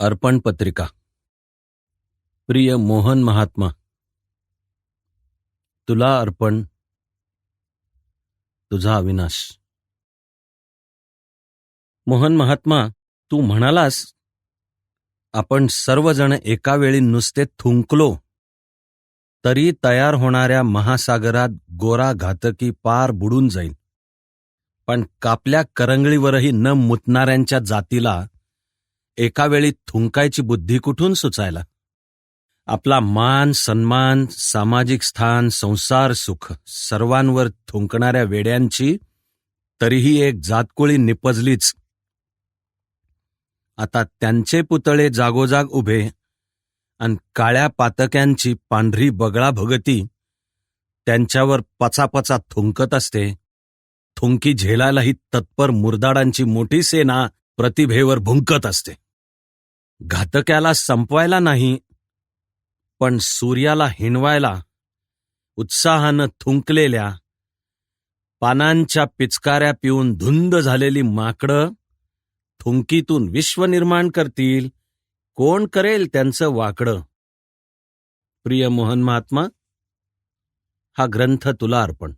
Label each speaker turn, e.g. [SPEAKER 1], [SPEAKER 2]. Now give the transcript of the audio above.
[SPEAKER 1] अर्पण पत्रिका. प्रिय मोहन महात्मा तुला अर्पण तुझा अविनाश. मोहन महात्मा तू म्हणालास आपण सर्वजण एका वेळी नुसते थुंकलो तरी तयार होणाऱ्या महासागरात गोरा घातकी पार बुडून जाईल. पण कापल्या करंगळीवरही न मुतणाऱ्यांच्या जातीला एका वेळी थुंकायची बुद्धी कुठून सुचायला? आपला मान सन्मान सामाजिक स्थान संसार सुख सर्वांवर थुंकणाऱ्या वेड्यांची तरीही एक जातकुळी निपजलीच. आता त्यांचे पुतळे जागोजाग उभे आणि काळ्या पातक्यांची पांढरी बगळा भगती त्यांच्यावर पचापचा थुंकत असते. थुंकी झेलालाही तत्पर मुरदाडांची मोठी सेना प्रतिभेवर भुंकत असते. घातक्याला संपवायला नाही पण सूर्याला हिणवायला उत्साहानं थुंकलेल्या पानांच्या पिचकाऱ्या पिऊन धुंद झालेली माकडं थुंकीतून विश्व निर्माण करतील. कोण करेल त्यांचं वाकडं? प्रिय मोहन महात्मा हा ग्रंथ तुला अर्पण.